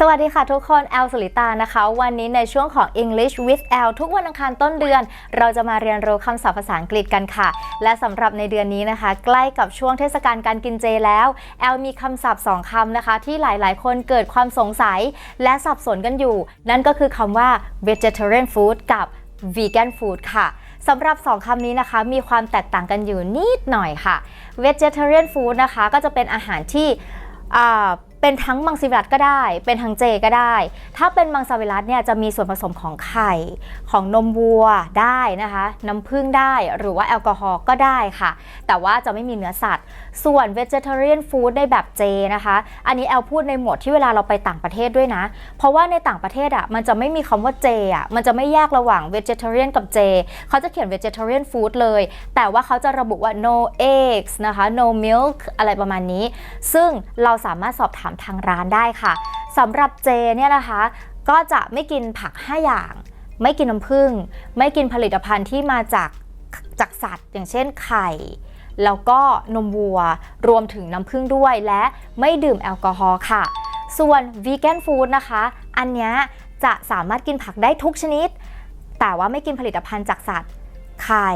สวัสดีค่ะทุกคนแอลสุลิตานะคะ วันนี้ในช่วงของ English with L ทุกวันอังคารต้นเดือน เราจะมาเรียนรู้คำศัพท์ภาษาอังกฤษกันค่ะ และสำหรับในเดือนนี้นะคะ ใกล้กับช่วงเทศกาลการกินเจแล้วแอลมีคำศัพท์สองคำนะคะ ที่หลายๆ คนเกิดความสงสัย และสับสนกันอยู่ นั่นก็คือคำว่า vegetarian food กับ vegan food ค่ะสำหรับ 2 คำนี้นะคะ มีความแตกต่างกันอยู่นิดหน่อยค่ะ vegetarian food นะคะ ก็จะเป็นอาหารที่ เป็นทั้งมังสวิรัตก็ได้ เป็นทั้งเจก็ได้ ถ้าเป็นมังสวิรัตเนี่ยจะมีส่วนผสมของไข่ ของนมวัวได้นะคะ น้ำผึ้งได้ หรือว่าแอลกอฮอล์ก็ได้ค่ะ แต่ว่าจะไม่มีเนื้อสัตว์ ส่วน vegetarian food ในแบบเจนะคะ อันนี้แอลพูดในหมวดที่เวลาเราไปต่างประเทศด้วยนะ เพราะว่าในต่างประเทศอะมันจะไม่มีคำว่าเจอะ มันจะไม่แยกระหว่าง vegetarian กับเจ เขาจะเขียน vegetarian food เลย แต่ว่าเขาจะระบุว่า no eggs นะคะ no milk อะไรประมาณนี้ ซึ่งเราสามารถสอบถามทางร้านได้ค่ะสำหรับเจเนี่ยนะคะ ก็จะไม่กินผัก 5 อย่าง ไม่กินน้ำผึ้งไม่กินผลิตภัณฑ์ที่มาจากจากสัตว์ อย่างเช่นไข่ แล้วก็นมวัวรวมถึงน้ำผึ้งด้วยและไม่ดื่มแอลกอฮอล์ค่ะ ส่วนวีแกนฟู้ดนะคะ อันนี้จะสามารถกินผักได้ทุกชนิด แต่ว่าไม่กินผลิตภัณฑ์จากสัตว์ ไข่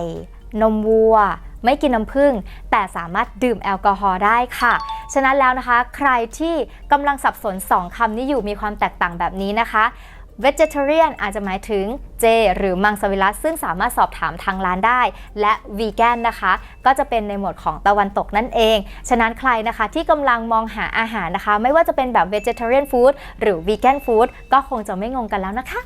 นมวัว ไม่กินน้ำผึ้งแต่สามารถดื่มแอลกอฮอล์ได้ค่ะ ฉะนั้นแล้วนะคะ ใครที่กำลังสับสน 2คำนี้อยู่มีความแตกต่างแบบนี้นะคะ vegetarian อาจจะหมายถึงเจ หรือมังสวิรัตซึ่งสามารถสอบถามทางร้านได้ และ vegan นะคะ ก็จะเป็นในหมวดของตะวันตกนั่นเอง ฉะนั้นใครนะคะที่กำลังมองหาอาหารนะคะ ไม่ว่าจะเป็นแบบ vegetarian food หรือ vegan food ก็คงจะไม่งงกันแล้วนะคะ